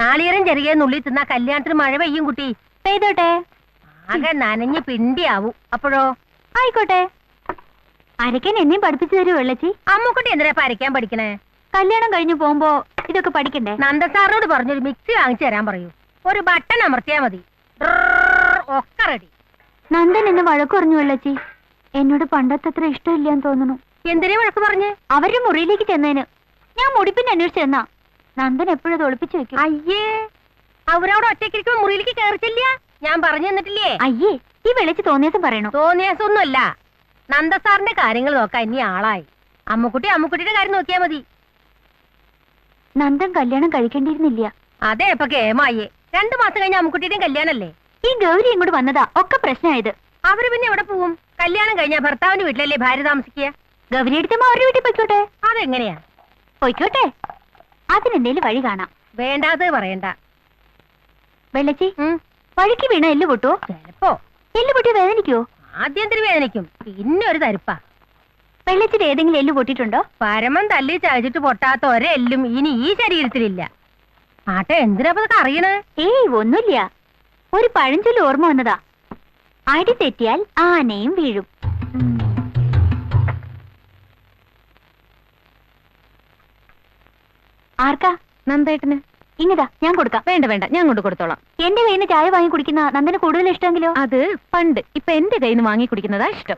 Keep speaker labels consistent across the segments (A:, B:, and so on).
A: നാളികേരം ചെറിയ നുള്ളി തിന്നാ കല്യാണത്തിന് മഴ പെയ്യും കുട്ടി.
B: പെയ്തോട്ടെ.
A: ആകെ നനഞ്ഞ് പിണ്ടിയാവും. അപ്പോഴോ?
B: ആയിക്കോട്ടെ. അരയ്ക്കാൻ എന്നെയും പഠിപ്പിച്ചു തരൂ വെള്ളച്ചി?
A: അമ്മുക്കുട്ടി എന്തിനാ അരയ്ക്കാൻ പഠിക്കണേ?
B: കല്യാണം കഴിഞ്ഞു പോകുമ്പോ ഇതൊക്കെ പഠിക്കണ്ടേ?
A: നന്ദസാറിനോട് പറഞ്ഞൊരു മിക്സി വാങ്ങിച്ചു തരാൻ പറയൂ. ഒരു ബട്ടൺ അമർത്തിയാ മതി. ഒക്കെ റെഡി.
B: നന്ദൻ എന്നെ വഴക്കു പറഞ്ഞു വെള്ളച്ചി. എന്നോട് പണ്ടത്തത്ര ഇഷ്ടമില്ലാന്ന് തോന്നുന്നു.
A: എന്തിനേ വഴക്ക് പറഞ്ഞ്?
B: അവരുടെ മുറിയിലേക്ക് ചെന്നതിന് ഞാൻ മുടിപ്പിന് അന്വേഷിച്ച് ചെന്നാ. നന്ദൻ എപ്പോഴും ഒളിപ്പിച്ചു വെക്കും.
A: അയ്യേ അവരവിടെ ഒറ്റക്കിരിക്കുമ്പോ മുറിയിലേക്ക് കയറിച്ചില്ല ഞാൻ പറഞ്ഞു തന്നിട്ടില്ലേ?
B: അയ്യേ ഈ വെളിച്ച് തോന്നിയസം പറയണു.
A: തോന്നിയാസൊന്നുമല്ല നന്ദസാറിന്റെ കാര്യങ്ങൾ നോക്കാൻ ഇനി ആളായി. അമ്മക്കുട്ടി അമ്മക്കുട്ടിയുടെ കാര്യം നോക്കിയാ മതി.
B: നന്ദൻ കല്യാണം കഴിക്കേണ്ടിയിരുന്നില്ല.
A: അതെ ഇപ്പൊ കേമായേ രണ്ടു മാസം കഴിഞ്ഞ അമ്മക്കുട്ടിയുടെ കല്യാണല്ലേ?
B: ഈ ഗൗരി ഇങ്ങോട്ട് വന്നതാ ഒക്കെ പ്രശ്നമായത്.
A: അവർ പിന്നെ എവിടെ പോവും? കല്യാണം കഴിഞ്ഞ ഭർത്താവിന്റെ വീട്ടിലല്ലേ ഭാര്യ താമസിക്കുക?
B: ഗൗരി എടുത്തമ്മ അവരുടെ വീട്ടിൽ പോയിക്കോട്ടെ.
A: അതെങ്ങനെയാ?
B: പൊയ്ക്കോട്ടെ. അതിനെന്തേലും വഴി കാണാം.
A: വേണ്ടാത് പറയണ്ട.
B: വെള്ളച്ചി വഴിക്ക് വീണ എല്ല് പൊട്ടോ?
A: ചെലപ്പോ.
B: എല്ല് പൊട്ടി വേദനിക്കോ?
A: ആദ്യം തന്നെ വേദനിക്കും. പിന്നെ ഒരു തരുപ്പാ.
B: വെള്ളച്ചിട്ട് ഏതെങ്കിലും എല്ല് പൊട്ടിയിട്ടുണ്ടോ?
A: പരമം തല്ലി ചതച്ചിട്ട് പൊട്ടാത്ത ഒരെല്ലും ഇനി ഈ ശരീരത്തിലില്ല. ആട്ടെ എന്തിനാ ഇപ്പൊ ഇതൊക്കെ അറിയണേ
B: ഏയ് ഒന്നുമില്ല. ഒരു പഴഞ്ചൊല്ലി ഓർമ്മ വന്നതാ. അടി തെറ്റിയാൽ ആനയും വീഴും. ആർക്കാ?
A: നന്ദേട്ടന്.
B: ഇങ്ങതാ ഞാൻ കൊടുക്കാം.
A: വേണ്ട വേണ്ട ഞാൻ കൊണ്ട് കൊടുത്തോളാം.
B: എന്റെ കയ്യിൽ നിന്ന് ചായ വാങ്ങി കുടിക്കുന്ന നന്ദന് കൂടുതൽ ഇഷ്ടമെങ്കിലോ?
A: അത് പണ്ട്. ഇപ്പൊ എന്റെ കയ്യിൽ നിന്ന് വാങ്ങി കുടിക്കുന്നതാ ഇഷ്ടം.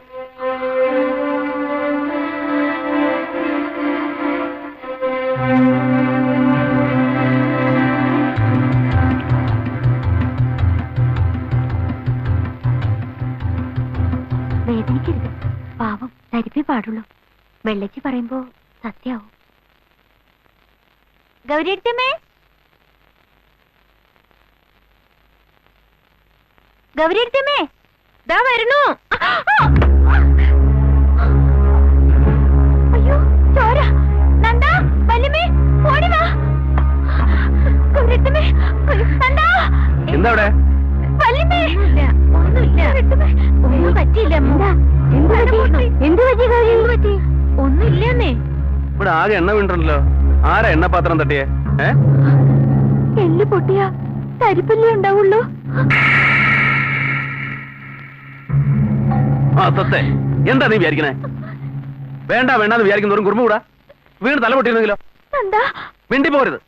B: വേദനിക്കരുത്. പാവം തരിപ്പേ പാടുള്ളൂ. വെള്ളച്ചി പറയുമ്പോ സത്യാവും. ഗൗരിയടുത്തമ്മേ. ഗൗരിയടുത്തമ്മേ.
A: ദാ വരുന്നു.
B: അയ്യോ ചോര. നന്ദ വല്യമ്മേ ഓടി വാ. ഗൗരിയടുത്തമ്മേ നന്ദ.
C: എന്താ അവിടെ
B: വല്യമ്മേ.
A: ഒന്നുമില്ല.
B: ഒന്നും പറ്റിയില്ല എന്ത്? പറ്റി? എന്ത് പറ്റി ഗൗരി? എന്ത് പറ്റി
A: ഒന്നുമില്ലെന്നേ
C: ഇവിടെ ആകെ എണ്ണ വീണിട്ടുണ്ടല്ലോ. ആരാ എണ്ണപാത്രം തട്ടിയേ?
B: എല്ല് പൊട്ടിയ തരിപ്പല്ലേ ഉണ്ടാവുള്ളൂ.
C: ആ സത്തെ എന്താ നീ വിചാരിക്കണേ? വേണ്ട വേണ്ടാന്ന് വിചാരിക്കുന്നവരും കുറുമ്പ് കൂടാ. വീണ് തല പൊട്ടിയിരുന്നെങ്കിലോ?
B: എന്താ
C: മിണ്ടി പോരുത്.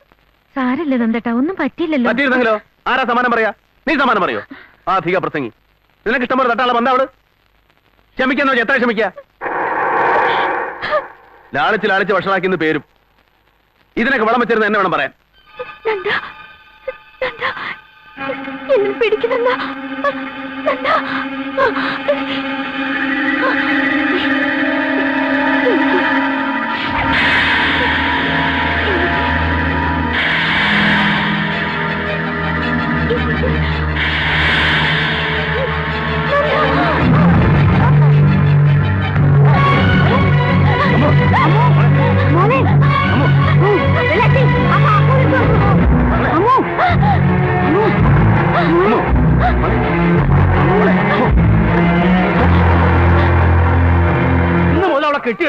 A: സാരല്ലേ നന്ദട്ടാ ഒന്നും പറ്റിയില്ലല്ലോ.
C: പറ്റിയിരുന്നെങ്കിലോ? ആരാ സമാനം പറയാ? നീ സമാനം പറയോ? ആ അധിക പ്രസംഗി. നിനക്ക് ഇഷ്ടംപോലെ തട്ടാളെ ബന്ധം അവൾ ക്ഷമിക്കാന്നോ എത്ര ക്ഷമിക്ക? ലാളിച്ച് ലാളിച്ച് വഷളാക്കിന്ന് പേരും. ഇതിനൊക്കെ വളം വെച്ചിരുന്ന എന്നെ വേണം പറയാൻ.
B: നന്ദ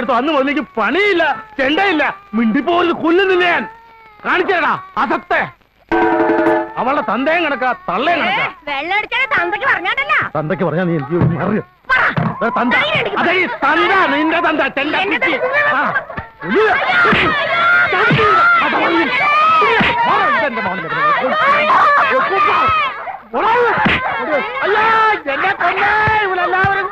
D: മുതൽ അന്ന് മുതലേക്ക് പണിയില്ല ചെണ്ടയില്ല മിണ്ടിപ്പോലും കൊല്ലുന്നില്ല ഞാൻ കാണിച്ചേടാ അസത്തെ അവളുടെ തന്തയും കണക്കാ തള്ളയും കണക്കാ
A: തന്തയ്ക്ക്
D: പറഞ്ഞാ നീ എനിക്ക് ഒന്ന് തന്ത അതെ ഈ തന്ത നിന്റെ തന്ത ചെണ്ട കുറ്റി. ആ. ഉയ്യോ. അതാ വന്നു. മാറ് ഇതെന്റെ മോനെ. ഓടാ. അയ്യോ എന്നെ കൊന്നേ ഇവരെല്ലാവരും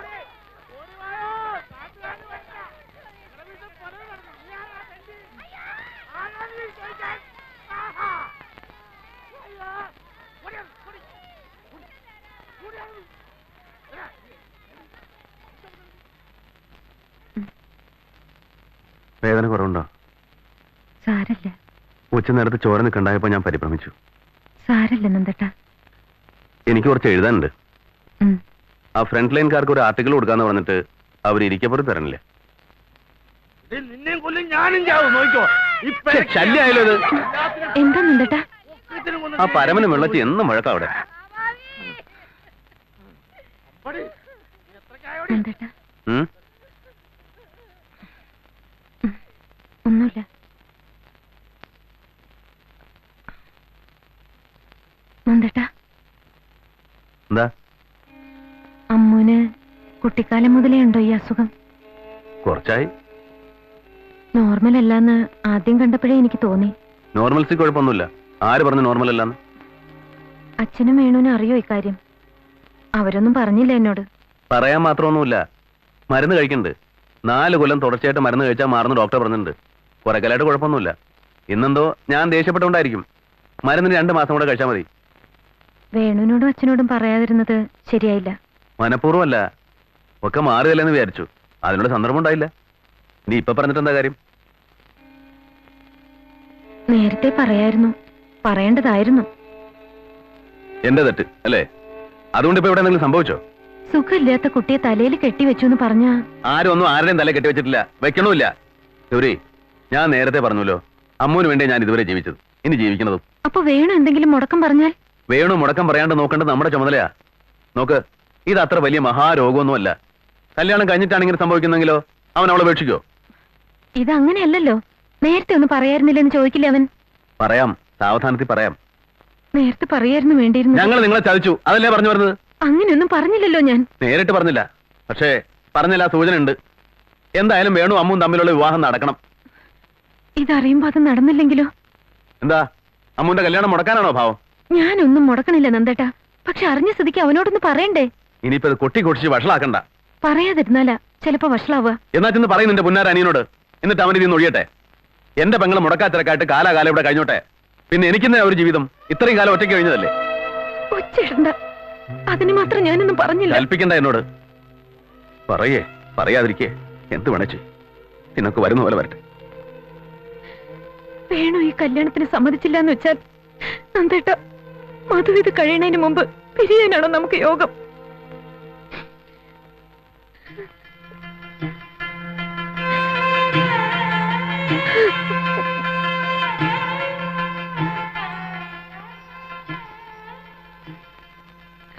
C: വേദന കുറവുണ്ടോ?
A: സാരല്ല.
C: ഉച്ച നേരത്ത് ചോര നിൽക്കണ്ടായപ്പോ ഞാൻ പരിഭ്രമിച്ചു.
A: സാരല്ല നന്ദട്ട.
C: എനിക്ക് കുറച്ച് എഴുതാനുണ്ട്. ആ ഫ്രണ്ട് ലൈൻകാർക്ക് ഒരു ആർട്ടിക്കിൾ കൊടുക്കാന്ന് പറഞ്ഞിട്ട് അവർ ഇരിക്കപ്പുറത്ത് തരണില്ല
D: ഇത് നിന്നെയും കൊല്ലും ഞാനും ചാവും നോക്കോ
C: ഛെ, ശല്യായാലോ ഇത്?
A: എന്താ നന്ദേട്ടാ?
C: ആ പരമനും വെള്ളത്തി എന്നും വഴക്കാ അവിടെ.
A: നന്ദേട്ടാ.
C: ഒന്നുമില്ല.
A: അമ്മുന് കുട്ടിക്കാലം മുതലേ ഉണ്ടോ ഈ അസുഖം?
C: കുറച്ചായി.
A: നോർമൽ അല്ലാന്ന് ആദ്യം കണ്ടപ്പോഴേ എനിക്ക് തോന്നി.
C: നോർമൽസി കുഴപ്പമൊന്നുമില്ല. ആര് പറഞ്ഞു നോർമൽ അല്ലെന്ന്?
A: അച്ഛനും വേണുവിനും അറിയോ ഇക്കാര്യം അവരൊന്നും പറഞ്ഞില്ല എന്നോട്.
C: പറയാൻ മാത്രമൊന്നുമില്ല. മരുന്ന് കഴിക്കണ്ട് നാല് കൊല്ലം തുടർച്ചയായിട്ട് മരുന്ന് കഴിച്ചാൽ മാറുന്ന ഡോക്ടർ പറഞ്ഞിട്ടുണ്ട്. കുറെ കാലമായിട്ട് കുഴപ്പമൊന്നുമില്ല. ഇന്നെന്തോ ഞാൻ ദേഷ്യപ്പെട്ടുകൊണ്ടായിരിക്കും മരുന്നിന് രണ്ട് മാസം കൂടെ കഴിച്ചാൽ മതി.
A: വേണുവിനോടും അച്ഛനോടും പറയാതിരുന്നത് ശരിയായില്ല.
C: മനഃപൂർവമല്ല. ഒക്കെ മാറുകയല്ലെന്ന് വിചാരിച്ചു. അതിനുള്ള സന്ദർഭം ഉണ്ടായില്ല നീ ഇപ്പൊ പറഞ്ഞിട്ട് എന്താ കാര്യം?
A: നേരത്തെ പറയായിരുന്നു. പറയേണ്ടതായിരുന്നു.
C: എന്റെ തെറ്റ്? അല്ലേ? അതുകൊണ്ട് ഇപ്പൊ എവിടെ എന്തെങ്കിലും സംഭവിച്ചോ?
A: സുഖമില്ലാത്ത കുട്ടിയെ തലയിൽ കെട്ടിവെച്ചു എന്ന് പറഞ്ഞാ
C: ആരും ഒന്നും ആരുടെയും തല കെട്ടിവെച്ചിട്ടില്ല. വെക്കണമില്ല. ഗൗരി ഞാൻ നേരത്തെ പറഞ്ഞല്ലോ അമ്മൂന് വേണ്ടി ഞാൻ ഇതുവരെ ജീവിച്ചത്. ഇനി ജീവിക്കുന്നതും
A: അപ്പൊ വേണു എന്തെങ്കിലും മുടക്കം പറഞ്ഞാൽ?
C: വേണു മുടക്കം പറയാണ്ട് നോക്കേണ്ടത് നമ്മുടെ ചുമതലയാ. നോക്ക് ഇത് അത്ര വലിയ മഹാരോഗമൊന്നുമല്ല. കല്യാണം കഴിഞ്ഞിട്ടാണ് ഇങ്ങനെ സംഭവിക്കുന്നെങ്കിലോ അവൻ അവളെ ഉപേക്ഷിക്കോ?
A: ഇത് അങ്ങനെയല്ലല്ലോ നേരത്തെ ഒന്ന് പറയായിരുന്നില്ലെന്ന് ചോദിക്കില്ല അവൻ?
C: പറയാം സാവധാനത്തിൽ പറയാം.
A: നേരത്തെ പറയായിരുന്നു വേണ്ടിയിരുന്നു
C: ഞങ്ങൾ നിങ്ങളെ ചതിച്ചു അതല്ലേ പറഞ്ഞു വരുന്നത്
A: അങ്ങനെയൊന്നും പറഞ്ഞില്ലല്ലോ ഞാൻ.
C: നേരിട്ട് പറഞ്ഞില്ല. പക്ഷേ പറഞ്ഞില്ല സൂചന ഉണ്ട് എന്തായാലും വേണു അമ്മും തമ്മിലുള്ള വിവാഹം നടക്കണം.
A: ഇതറിയുമ്പോ അത് നടന്നില്ലെങ്കിലോ?
C: എന്താ? അമ്മുന്റെ കല്യാണം മുടക്കാനാണോ ഭാവം?
A: ഞാനൊന്നും മുടക്കണില്ല നന്ദേട്ടാ. പക്ഷെ അറിഞ്ഞ സ്ഥിതിക്ക് അവനോടൊന്ന് പറയണ്ടേ?
C: ഇനിയിപ്പോ ഇത് കൊട്ടി കൊട്ടിച്ച് വഷളാക്കണ്ട.
A: പറയാതിരുന്നാലാ ചിലപ്പോ വഷളാവുക.
C: എന്നാ ചെന്ന് പറയും നിന്റെ പുന്നാര അനിയനോട്. എന്നിട്ട് അവൻ ഇതിന്ന് ഒഴിയട്ടെ. എന്റെ പെങ്ങളെ മുടക്കാത്തിരക്കായിട്ട് കാലാകാലം ഇവിടെ കഴിഞ്ഞോട്ടെ. പിന്നെ എനിക്കുന്ന ഒരു ജീവിതം? ഇത്രയും കാലം ഒറ്റയ്ക്ക് കഴിഞ്ഞതല്ലേ?
A: ഒച്ചിടണ്ട അതിന് മാത്രം ഞാനൊന്നും പറഞ്ഞില്ല.
C: കൽപ്പിക്കണ്ട എന്നോട്. പറയേ പറയാതിരിക്കേ. എന്ത് വേണച്ചു? നിനക്ക് വരുന്ന പോലെ വരട്ടെ.
A: വേണു ഈ കല്യാണത്തിന് സമ്മതിച്ചില്ല എന്ന് വെച്ചാൽ? നന്ദേട്ട മധു ഇത് കഴിയണതിന് മുമ്പ് പിരിയാനാണോ നമുക്ക് യോഗം?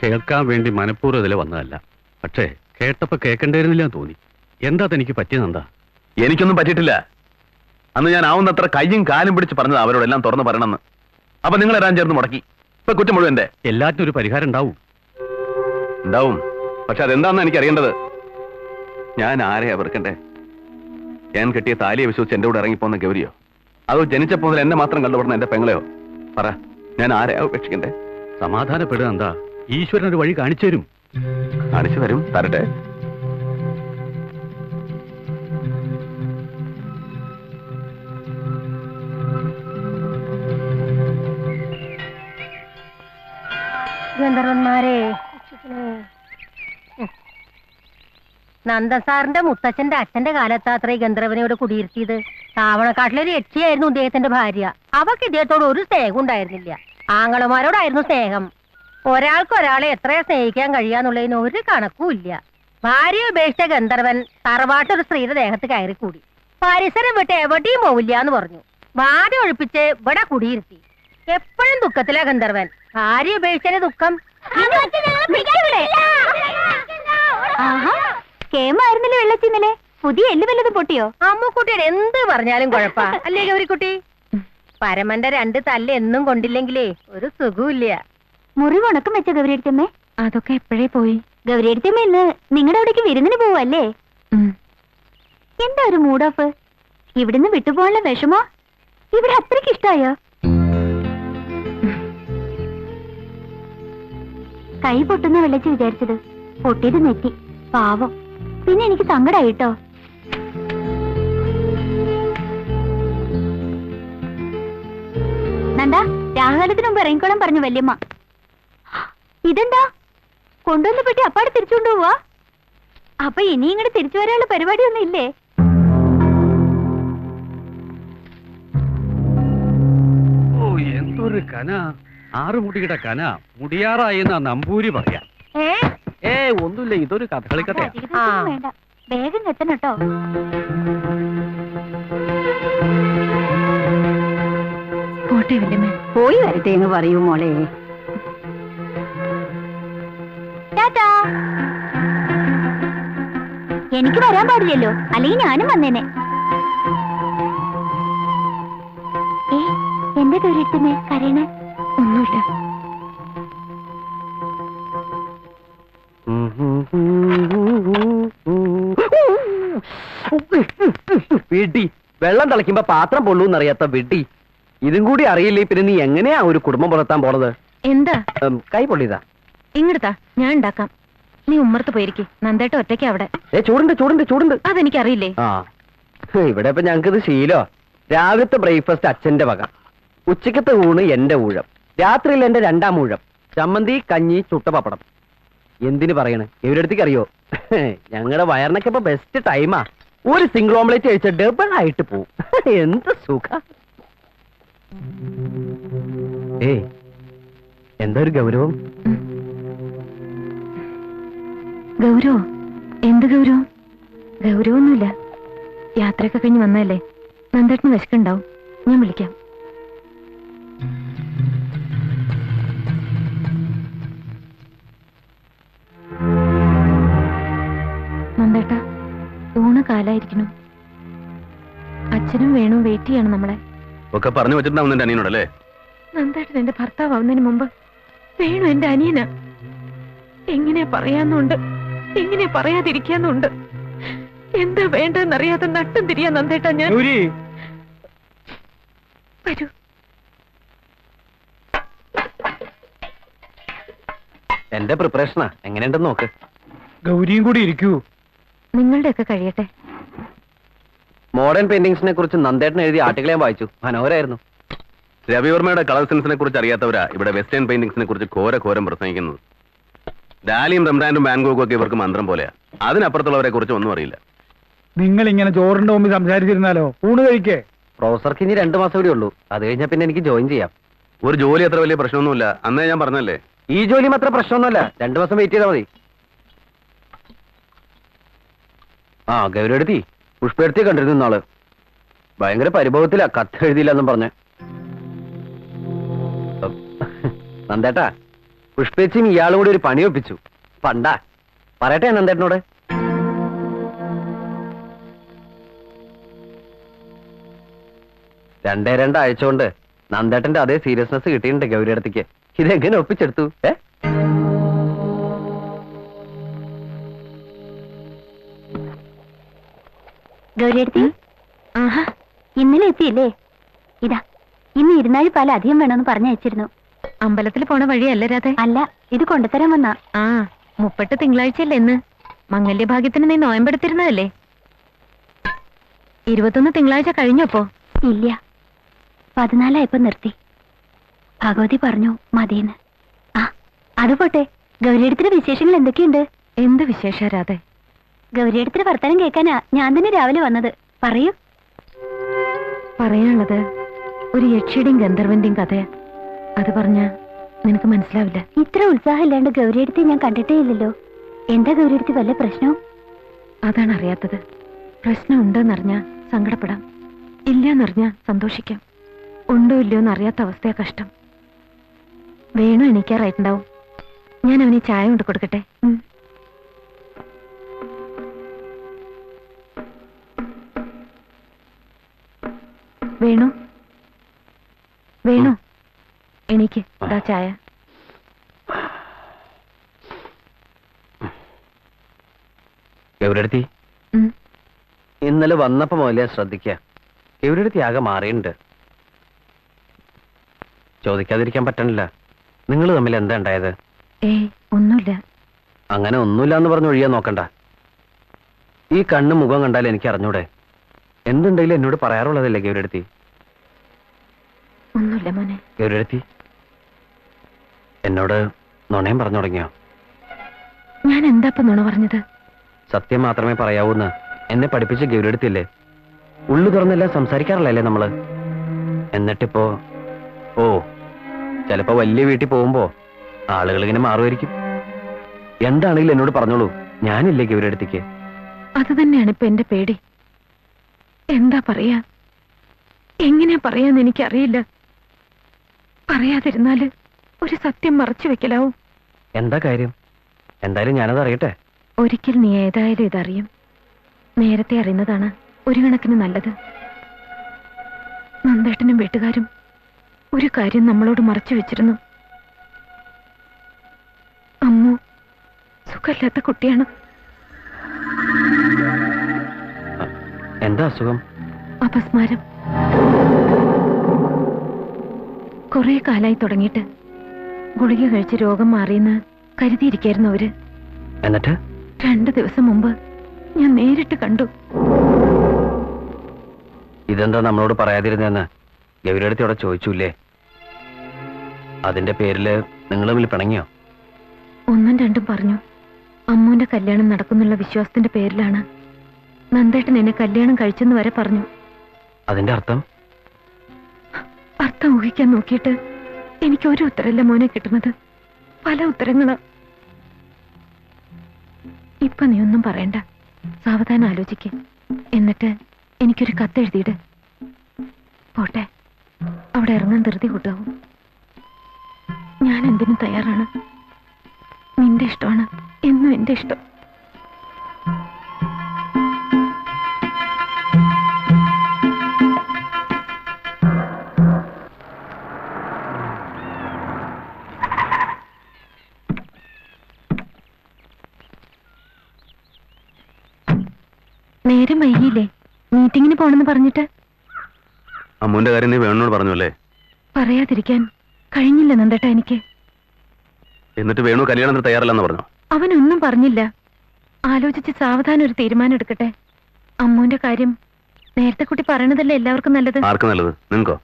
E: കേൾക്കാൻ വേണ്ടി മനഃപൂർവം ഇതിൽ വന്നതല്ല. പക്ഷേ കേട്ടപ്പോ കേൾക്കണ്ടായിരുന്നില്ല തോന്നി. എന്താ തനിക്ക് പറ്റിയതെന്താ?
C: എനിക്കൊന്നും പറ്റിയിട്ടില്ല. അന്ന് ഞാൻ ആവുന്നത്ര കയ്യും കാലും പിടിച്ച് പറഞ്ഞത് അവരോടെല്ലാം തുറന്ന് പറയണമെന്ന്. അപ്പൊ നിങ്ങൾ എല്ലാം ചേർന്ന് മുടക്കി. ഇപ്പൊ കുറ്റം മുഴുവൻ എന്റെ
E: എല്ലാറ്റിനും ഒരു പരിഹാരം ഉണ്ടാവും.
C: ഉണ്ടാവും. പക്ഷെ അതെന്താന്ന് എനിക്ക് അറിയേണ്ടത് ഞാൻ ആരെയാ വെറുക്കണ്ടേ ഞാൻ കെട്ടിയ താലിയെ വിശ്വസിച്ച് എന്റെ കൂടെ ഇറങ്ങിപ്പോന്ന ഗൗരിയോ? അതോ ജനിച്ചപ്പോൾ മുതൽ എന്നെ മാത്രം കണ്ടുപെടുന്ന എന്റെ പെങ്ങളെയോ? പറ ഞാൻ ആരെയാ ഉപേക്ഷിക്കണ്ടേ
E: സമാധാനപ്പെടുക എന്താ? ഈശ്വരൻ ഒരു വഴി കാണിച്ചു തരും.
C: കാണിച്ചു തരും തരട്ടെ.
A: ഗന്ധർവന്മാരെ. നന്ദസാറിന്റെ മുത്തച്ഛന്റെ അച്ഛന്റെ കാലത്താത്ര ഈ ഗന്ധർവനോട് കുടിയിരുത്തിയത്. താവണക്കാട്ടിലൊരു യക്ഷിയായിരുന്നു ഇദ്ദേഹത്തിന്റെ ഭാര്യ. അവക്ക് ഇദ്ദേഹത്തോട് ഒരു സ്നേഹം ഉണ്ടായിരുന്നില്ല. ആങ്ങളമാരോടായിരുന്നു സ്നേഹം. ഒരാൾക്ക് ഒരാളെ എത്രയാ സ്നേഹിക്കാൻ കഴിയാന്നുള്ളതിന് ഒരു കണക്കും ഇല്ല. ഭാര്യ ഉപേക്ഷിച്ച ഗന്ധർവൻ തറവാട്ടൊരു സ്ത്രീയുടെ ദേഹത്ത് കയറിക്കൂടി. പരിസരം വിട്ട് എവിടെയും പോവില്ല എന്ന് പറഞ്ഞു. വാടി ഒഴിപ്പിച്ച് ഇവിടെ കുടിയിരുത്തി. എപ്പോഴും ദുഃഖത്തിലാ ഗന്ധർവൻ ഭാര്യ ഉപേക്ഷിച്ചതിന് ദുഃഖം?
B: ആഹാ കേമായിരുന്നില്ലേ വെള്ളച്ചിന്നലെ പുതിയ എല്ല് വല്ലതും പൊട്ടിയോ?
A: അമ്മുക്കുട്ടിയുടെ എന്ത് പറഞ്ഞാലും കുഴപ്പാ. അല്ലേ ഗൗരിക്കുട്ടി? പരമന്റെ രണ്ട് തല്ല് എന്നും കൊണ്ടില്ലെങ്കിലേ ഒരു സുഖമില്ല
B: മുറിവ് ഉണക്കം വെച്ച ഗൗരിയടുത്തമ്മേ
A: അതൊക്കെ എപ്പോഴേ പോയി?
B: ഗൗരിയടുത്തമ്മ ഇന്ന് നിങ്ങളുടെ അവിടേക്ക് വിരുന്നിന് പോവല്ലേ? എന്താ ഒരു മൂഡ് ഓഫ് ഇവിടുന്ന് വിട്ടുപോകാനുള്ള വിഷമോ? ഇവിടെ അത്രയ്ക്ക് ഇഷ്ടായോ? കൈ പൊട്ടുന്ന വെള്ളച്ച് വിചാരിച്ചത്. പൊട്ടിയത് നെറ്റി. പാവം. പിന്നെ എനിക്ക് സങ്കടായിട്ടോ നന്ദാ രാഹുകാലത്തിന് മുമ്പ് ഇറങ്ങിക്കോളം പറഞ്ഞു വല്യമ്മ. ഇതെന്താ? കൊണ്ടുവന്ന പെട്ടി അപ്പാടെ തിരിച്ചുകൊണ്ട് പോവാ? അപ്പൊ ഇനി ഇങ്ങോട്ട് തിരിച്ചു വരാനുള്ള പരിപാടിയൊന്നും ഇല്ലേ?
E: ഓ എന്തൊരു കന. ആറുമുടിയുടെ കന മുടിയാറായി എന്നാ നമ്പൂരി പറയാ.
A: ഏ?
E: ഒന്നുമില്ല ഇതൊരു കഥകളിക്കഥയാ.
B: വേണ്ട. വേഗം എത്തണം കേട്ടോ
A: പോട്ടെ വല്യമ്മേ.
F: പോയി വരട്ടെ എന്ന് പറയൂ മോളെ.
B: ടാറ്റാ. എനിക്ക് വരാൻ പാടില്ലല്ലോ. അല്ലെങ്കിൽ ഞാനും വന്നേനെ. ഏ എന്റെ പേരിട്ടുമേ കരയണേ?
G: വിഡി വെള്ളം തിളയ്ക്കുമ്പോ പാത്രം പൊള്ളൂന്നറിയാത്ത വിടി. ഇതും കൂടി അറിയില്ലേ പിന്നെ നീ എങ്ങനെയാ ഒരു കുടുംബം പുലർത്താൻ പോണത്?
H: എന്താ?
G: ഉം, കൈ പൊള്ളിയതാ.
H: ഇങ്ങടുത്താ ഞാൻ ഉണ്ടാക്കാം. നീ ഉമ്മർത്ത് പോയിരിക്കേ. നന്ദേട്ട ഒറ്റയ്ക്ക് അവിടെ.
G: ഏ ചൂടുണ്ട് ചൂടുണ്ട് ചൂടുണ്ട്.
H: അതെനിക്കറിയില്ലേ?
G: ആ. ഇവിടെ ഇപ്പൊ ഞങ്ങൾക്ക് ഇത് ശീലോ രാവിലത്തെ ബ്രേക്ക്ഫാസ്റ്റ് അച്ഛന്റെ വക. ഉച്ചക്കത്തെ ഊണ് എന്റെ ഊഴം. രാത്രിയിൽ എന്റെ രണ്ടാം ഊഴം. ചമ്മന്തി കഞ്ഞി ചുട്ട പപ്പടം. എന്തിനു പറയണേ? ഇവരടുത്തേക്ക് അറിയോ? ഞങ്ങളുടെ വയറിനൊക്കെ ഇപ്പൊ ബെസ്റ്റ് ടൈമാ ഒരു സിംഗിൾ ഓംലേറ്റ് കഴിച്ച ഡബിൾ ആയിട്ട് പോവും. എന്ത് സുഖ. ഏ എന്താ ഒരു ഗൗരവം?
H: ഗൗരവോ എന്ത് ഗൗരവം ഗൗരവൊന്നുമില്ല. യാത്രയൊക്കെ കഴിഞ്ഞ് വന്നതല്ലേ? നന്ദേട്ടന് വിശക്കുണ്ടാവും ഞാൻ വിളിക്കാം. കാലായിരിക്കണം അച്ഛനും വേണു വെയിറ്റ് ചെയ്യണം നമ്മളെ.
C: ഒക്കെ പറഞ്ഞു വെച്ചിട്ടുണ്ടാവും നിന്റെ അനിയനോടല്ലേ?
H: നന്ദേട്ടൻ എന്റെ ഭർത്താവ് ആവുന്നതിന് മുമ്പ് വേണു എന്റെ അനിയനാ എങ്ങനെ പറയാന്നുണ്ട് എങ്ങനെ പറയാതിരിക്കാന്നുണ്ട്. എന്താ വേണ്ടെന്നറിയാതെ നട്ടം തിരിയാ നന്ദേട്ടാ ഞാൻ. വരൂ.
G: എന്റെ പ്രിപ്പറേഷനാ. എങ്ങനെയുണ്ടെന്ന് നോക്ക്.
I: ഗൗരിയും കൂടി ഇരിക്കൂ.
H: നിങ്ങളുടെയൊക്കെ കഴിയട്ടെ.
G: മോഡേൺ പെയിന്റിങ്സിനെ കുറിച്ച് നന്ദേട്ടൻ എഴുതിയ ആർട്ടിക്കിൾ ഞാൻ വായിച്ചു. മനോഹരായിരുന്നു.
C: രവിവർമ്മയുടെ കളർ സെൻസിനെ കുറിച്ച് അറിയാത്തവരാ ഇവിടെ വെസ്റ്റേൺ പെയിന്റിങ്സിനെ കുറിച്ച് ഘോര ഘോരം പ്രസംഗിക്കുന്നത്. ഡാലിയും റംറാൻഡും ബാങ്കോക്കും ഒക്കെ ഇവർക്ക് മന്ത്രം പോലെയാ. അതിനപ്പുറത്തുള്ളവരെ കുറിച്ച് ഒന്നും അറിയില്ല.
I: നിങ്ങൾ ഇങ്ങനെ ചോറിന്റെ മുമ്പിൽ സംസാരിച്ചിരുന്നാലോ? ഊണ് കഴിക്കേ.
G: പ്രൊഫസർക്ക് ഇനി രണ്ടു മാസം കൂടി ഉള്ളൂ. അത് കഴിഞ്ഞാൽ പിന്നെ എനിക്ക് ജോയിൻ ചെയ്യാം.
C: ഒരു ജോലി അത്ര വലിയ പ്രശ്നമൊന്നുമില്ല. അന്നേ ഞാൻ പറഞ്ഞല്ലേ?
G: ഈ ജോലിയും അത്ര പ്രശ്നമൊന്നുമല്ല. രണ്ടു മാസം വെയിറ്റ് ചെയ്താൽ മതി. ആ ഗൗരവടുത്തി. പുഷ്പെടുത്തി കണ്ടിരുന്നു നാൾ ഭയങ്കര പരിഭവത്തിലാ എന്നും പറഞ്ഞ്. നന്ദേട്ടാ പുഷ്പേച്ചിയും ഇയാളും കൂടി ഒരു പണി ഒപ്പിച്ചു. പണ്ടാ. പറയട്ടെ നന്ദേട്ടനോട്. രണ്ടേ രണ്ടാഴ്ച കൊണ്ട് നന്ദേട്ടന്റെ അതേ സീരിയസ്നെസ് കിട്ടിയിട്ടുണ്ട് ഗൗരിയടത്തേക്ക് ഇതെങ്ങനെ ഒപ്പിച്ചെടുത്തു? ഏ?
B: ഗൗരിയടുത്തി?
H: ആഹാ
B: ഇന്നലെ എത്തിയില്ലേ? ഇതാ ഇന്ന് ഇരുന്നാഴി പാല അധികം വേണമെന്ന് പറഞ്ഞയച്ചിരുന്നു.
H: അമ്പലത്തിൽ പോണ വഴിയല്ല രാധേ?
B: അല്ല ഇത് കൊണ്ടുതരാൻ വന്നാ.
H: ആ മുപ്പെട്ട് തിങ്കളാഴ്ചയല്ലേ ഇന്ന്? മംഗല്യ ഭാഗ്യത്തിന് നീ നോയമ്പെടുത്തിരുന്നതല്ലേ? ഇരുപത്തൊന്ന് തിങ്കളാഴ്ച കഴിഞ്ഞപ്പോ
B: ഇല്ല പതിനാലായപ്പോ നിർത്തി. ഭഗവതി പറഞ്ഞു മതിയെന്ന്. ആ അത് പോട്ടെ ഗൗരിയടത്തിന്റെ വിശേഷങ്ങൾ എന്തൊക്കെയുണ്ട്?
H: എന്ത് വിശേഷ രാധേ?
B: ഗൗരിയടത്തിന്റെ വർത്തനം കേൾക്കാനാ ഞാൻ തന്നെ രാവിലെ വന്നത്. പറയൂ.
H: പറയാനുള്ളത് ഒരു യക്ഷിയുടെയും ഗന്ധർവന്റെയും കഥയാ അത് പറഞ്ഞ നിനക്ക് മനസ്സിലാവില്ല.
B: ഇത്ര ഉത്സാഹമില്ലാണ്ട് ഗൗരിയടത്തെ ഞാൻ കണ്ടിട്ടേ ഇല്ലല്ലോ. എന്താ ഗൗരിയടത്തി വല്ല പ്രശ്നവും?
H: അതാണ് അറിയാത്തത്. പ്രശ്നം ഉണ്ടെന്നറിഞ്ഞാ സങ്കടപ്പെടാം. ഇല്ലെന്നറിഞ്ഞ സന്തോഷിക്കാം. ഉണ്ടോ ഇല്ലയോ എന്നറിയാത്ത അവസ്ഥയാ കഷ്ടം. വേണു എണീക്കാറായിട്ടുണ്ടാവും? ഞാൻ അവന് ചായ കൊണ്ട് കൊടുക്കട്ടെ? വേണു? വേണു? എനിക്ക് ഇതാ ചായ.
G: ഗൗരിയടത്തി
H: ഉം.
G: ഇന്നലെ വന്നപ്പോ മുതലേ ശ്രദ്ധിക്ക. ഗൗരിയടത്തി ആകെ മാറിയിട്ടുണ്ട്. ചോദിക്കാതിരിക്കാൻ പറ്റണില്ല. നിങ്ങൾ തമ്മിൽ എന്താ ഉണ്ടായത്?
H: ഒന്നുമില്ല.
G: അങ്ങനെ ഒന്നുമില്ല എന്ന് പറഞ്ഞ് ഒഴിയാൻ നോക്കണ്ട. ഈ കണ്ണ് മുഖം കണ്ടാൽ എനിക്ക് അറിഞ്ഞൂടെ? എന്തുണ്ടെങ്കിലും എന്നോട് പറയാറുള്ളതല്ലേ ഗൗരിയടത്തി
H: ഒന്നുമില്ല മോനെ.
G: ഗൗരിയടത്തി എന്നോട് നുണയം പറഞ്ഞു തുടങ്ങിയോ?
H: ഞാൻ എന്താ ഇപ്പൊ നുണ പറഞ്ഞത്?
G: സത്യം മാത്രമേ പറയാവൂന്ന്. എന്നെ പഠിപ്പിച്ച ഗൗരിയടത്തില്ലേ ഉള്ളു തുറന്നെല്ലാം സംസാരിക്കാറില്ലല്ലേ നമ്മൾ? എന്നിട്ടിപ്പോ ഓ ചിലപ്പോ വലിയ വീട്ടിൽ പോകുമ്പോ ആളുകൾ ഇങ്ങനെ മാറുമായിരിക്കും. എന്താണെങ്കിലും എന്നോട് പറഞ്ഞോളൂ. ഞാനില്ലേ ഗൗരിയടത്തേക്ക്
H: അത് തന്നെയാണ് ഇപ്പൊ എന്റെ പേടി. എന്താ പറയാ? എങ്ങനെയാ പറയാന്ന് എനിക്കറിയില്ല. പറയാതിരുന്നാൽ ഒരു സത്യം മറച്ചു വെക്കലാവും.
G: എന്താ കാര്യം? എന്തായാലും ഞാനത് അറിയട്ടെ.
H: ഒരിക്കൽ നീ ഏതായാലും ഇതറിയും. നേരത്തെ അറിയുന്നതാണ് ഒരു കണക്കിന് നല്ലത്. നന്ദേട്ടനും വീട്ടുകാരും ഒരു കാര്യം നമ്മളോട് മറച്ചു വെച്ചിരുന്നു. അമ്മു സുഖമില്ലാത്ത കുട്ടിയാണ്.
G: എന്താ അസുഖം?
H: അപസ്മാരം. കുറെ കാലായി തുടങ്ങിയിട്ട് ഗുളിക കഴിച്ച് രോഗം മാറിയെന്ന് കരുതിയിരിക്കായിരുന്നു അവർ.
G: എന്നിട്ട്?
H: രണ്ടു ദിവസം മുമ്പ് ഞാൻ നേരിട്ട് കണ്ടു.
G: ഇതെന്താ നമ്മളോട് പറയാതിരുന്നെന്ന് ഗൗരിയുടെ അവിടെ ചോദിച്ചൂല്ലേ? അതിന്റെ പേരിൽ നിങ്ങൾ തമ്മിൽ പിണങ്ങിയോ?
H: ഒന്നും രണ്ടും പറഞ്ഞു. അമ്മുവിന്റെ കല്യാണം നടക്കുന്നുള്ള വിശ്വാസത്തിന്റെ പേരിലാണ് നന്ദേട്ടൻ എന്നെ കല്യാണം കഴിച്ചെന്ന് വരെ പറഞ്ഞു.
G: അതിന്റെ അർത്ഥം?
H: അർത്ഥം ഊഹിക്കാൻ നോക്കിയിട്ട് എനിക്ക് ഒരു ഉത്തരല്ല മോനെ കിട്ടുന്നത്. പല ഉത്തരങ്ങളാ. ഇപ്പൊ നീ ഒന്നും പറയണ്ട. സാവധാനം ആലോചിക്ക്. എന്നിട്ട് എനിക്കൊരു കത്ത് എഴുതിയിട്. പോട്ടെ. അവിടെ ഇറങ്ങാൻ ധൃതി കൂട്ടാവും. ഞാൻ എന്തിനും തയ്യാറാണ്. നിന്റെ ഇഷ്ടമാണ്. എന്നും എന്റെ ഇഷ്ടം. നേരം വൈകിയില്ലേ? മീറ്റിങ്ങിന് പോണെന്ന് പറഞ്ഞിട്ട്?
C: അമ്മുവിന്റെ കാര്യം നീ വേണോട് പറഞ്ഞു അല്ലേ?
H: പറയാതിരിക്കാൻ കഴിഞ്ഞില്ല നന്ദേട്ട എനിക്ക്.
C: എന്നിട്ട് വേണു കല്യാണത്തിന് തയ്യാറല്ലെന്ന് പറഞ്ഞു?
H: അവനൊന്നും പറഞ്ഞില്ല. ആലോചിച്ച് സാവധാനം ഒരു തീരുമാനം എടുക്കട്ടെ. അമ്മുവിന്റെ കാര്യം നേരത്തെ കുട്ടി പറയണതല്ലേ എല്ലാവർക്കും നല്ലത്?
C: ആർക്കും നല്ലത്? നിങ്ങൾക്കോ?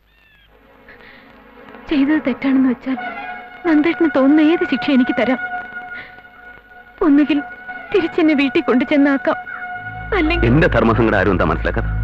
H: ചെയ്തത് തെറ്റാണെന്ന് വെച്ചാൽ നന്ദേട്ടന് തോന്നുന്ന ഏത് ശിക്ഷ എനിക്ക് തരാം. ഒന്നുകിൽ തിരിച്ചെന്നെ വീട്ടിൽ കൊണ്ടു ചെന്നാക്കാം
C: എന്റെ ധർമ്മസങ്കടം ആരും എന്താ മനസ്സിലാക്കാത്ത